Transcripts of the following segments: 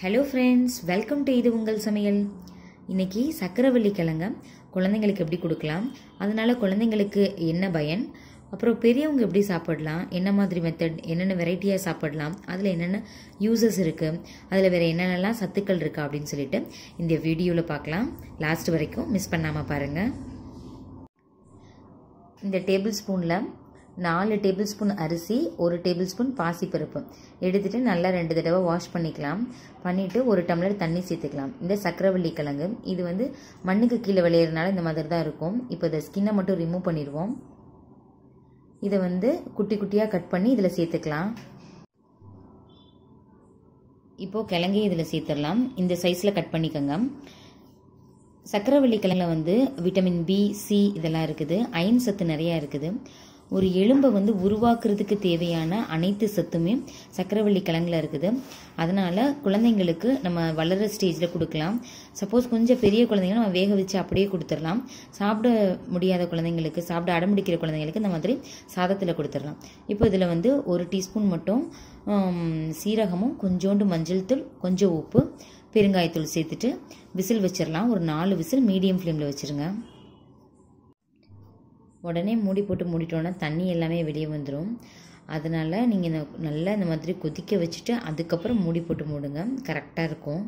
Hello friends welcome to இது உங்கள் சமையல். இன்னைக்கு சக்கரவள்ளி கிழங்க குழந்தைங்களுக்கு எப்படி கொடுக்கலாம்? அதனால குழந்தைங்களுக்கு என்ன பயன்? அப்புறம் பெரியவங்க எப்படி சாப்பிடலாம்? என்ன மாதிரி மெத்தட் என்னென்ன வெரைட்டியாக சாப்பிடலாம்? அதில் என்னென்ன யூசஸ் இருக்குது அதில் வேறு என்னென்னலாம் சத்துக்கள் இருக்கா அப்படின்னு சொல்லிட்டு இந்த வீடியோவில் பார்க்கலாம். லாஸ்ட் வரைக்கும் மிஸ் பண்ணாமல் பாருங்கள் இந்த டேபிள் ஸ்பூனில் நாலு டேபிள் ஸ்பூன் அரிசி ஒரு டேபிள் ஸ்பூன் பாசிப்பருப்பு. எடுத்துகிட்டு நல்லா ரெண்டு தடவை வாஷ் பண்ணிக்கலாம். பண்ணிவிட்டு ஒரு டம்ளர் தண்ணி சேர்த்துக்கலாம். இந்த சக்கரவள்ளி கிழங்கு இது வந்து மண்ணுக்கு கீழே விளையிறதுனால இந்த மாதிரி தான் இருக்கும். இப்போ இதை ஸ்கின்னை மட்டும் ரிமூவ் பண்ணிடுவோம். இதை வந்து குட்டி குட்டியாக கட் பண்ணி இதில் சேர்த்துக்கலாம். இப்போது கிழங்கையும் இதில் சேர்த்துடலாம். இந்த சைஸில் கட் பண்ணிக்கோங்க. சக்கரவள்ளி கிழங்குல வந்து விட்டமின் பி சி இதெல்லாம் இருக்குது. அயன் சத்து நிறையா இருக்குது. ஒரு எலும்பை வந்து உருவாக்குறதுக்கு தேவையான அனைத்து சத்துமே சக்கரவள்ளி கிழங்குல இருக்குது. அதனால குழந்தைங்களுக்கு நம்ம வளர ஸ்டேஜில் கொடுக்கலாம். சப்போஸ் கொஞ்சம் பெரிய குழந்தைங்க நம்ம வேக வச்சு அப்படியே கொடுத்துடலாம். சாப்பிட முடியாத குழந்தைங்களுக்கு சாப்பிட அடம்பிடிக்கிற குழந்தைங்களுக்கு இந்த மாதிரி சாதத்தில் கொடுத்துடலாம். இப்போ இதில் வந்து ஒரு டீஸ்பூன் மட்டும் சீரகமும் கொஞ்சோண்டு மஞ்சள் தூள் கொஞ்சம் உப்பு பெருங்காயத்தூள் சேர்த்துட்டு விசில் வச்சிடலாம். ஒரு நாலு விசில் மீடியம் ஃப்ளேமில் வச்சுருங்க. உடனே மூடி போட்டு மூடிட்டோன்னா தண்ணி எல்லாமே வெளியே வந்துடும் அதனால் நீங்கள் இந்த நல்லா இந்த மாதிரி கொதிக்க வச்சுட்டு அதுக்கப்புறம் மூடி போட்டு மூடுங்க. கரெக்டாக இருக்கும்.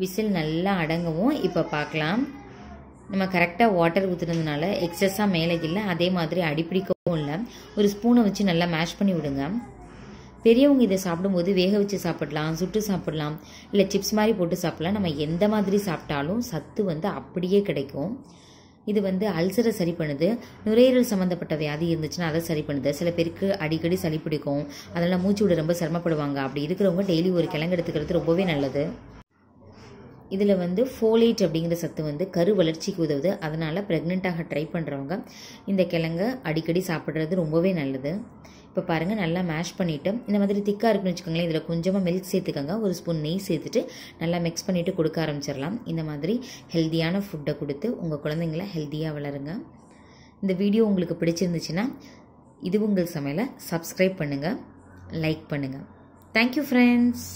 விசில் நல்லா அடங்கவும் இப்போ பார்க்கலாம் நம்ம கரெக்டாக வாட்டர் ஊற்றுனதுனால எக்ஸஸாக மேலே இல்லை அதே மாதிரி அடிப்பிடிக்கவும் இல்லை. ஒரு ஸ்பூனை வச்சு நல்லா மேஷ் பண்ணி விடுங்க. பெரியவங்க இதை சாப்பிடும்போது வேக வச்சு சாப்பிடலாம் சுட்டு சாப்பிடலாம் இல்லை சிப்ஸ் மாதிரி போட்டு சாப்பிடலாம். நம்ம எந்த மாதிரி சாப்பிட்டாலும் சத்து வந்து அப்படியே கிடைக்கும். இது வந்து அல்சரை சரி பண்ணுது. நுரையீரல் சம்மந்தப்பட்ட வியாதி இருந்துச்சுன்னா அதை சரி பண்ணுது. சில பேருக்கு அடிக்கடி சளி பிடிக்கும். அதனால் மூச்சு விட ரொம்ப சிரமப்படுவாங்க. அப்படி இருக்கிறவங்க டெய்லி ஒரு கிழங்கு எடுத்துக்கிறது ரொம்பவே நல்லது. இதில் வந்து ஃபோலேட் அப்படிங்கிற சத்து வந்து கரு வளர்ச்சிக்கு உதவுது. அதனால் ப்ரெக்னெண்ட்டாக ட்ரை பண்ணுறவங்க இந்த கிழங்கை அடிக்கடி சாப்பிட்றது ரொம்பவே நல்லது. இப்போ பாருங்கள் நல்லா மேஷ் பண்ணிவிட்டு இந்த மாதிரி திக்காக இருக்குன்னு வச்சுக்கோங்களேன் இதில் கொஞ்சமாக மில்க் சேர்த்துக்கோங்க. ஒரு ஸ்பூன் நெய் சேர்த்துட்டு நல்லா மிக்ஸ் பண்ணிவிட்டு கொடுக்க ஆரம்பிச்சிடலாம். இந்த மாதிரி ஹெல்த்தியான ஃபுட்டை கொடுத்து உங்கள் குழந்தைங்கள ஹெல்த்தியாக வளருங்க. இந்த வீடியோ உங்களுக்கு பிடிச்சிருந்துச்சுன்னா இது உங்கள் சமையலை சப்ஸ்கிரைப் பண்ணுங்கள் லைக் பண்ணுங்கள் தேங்க்யூ ஃப்ரெண்ட்ஸ்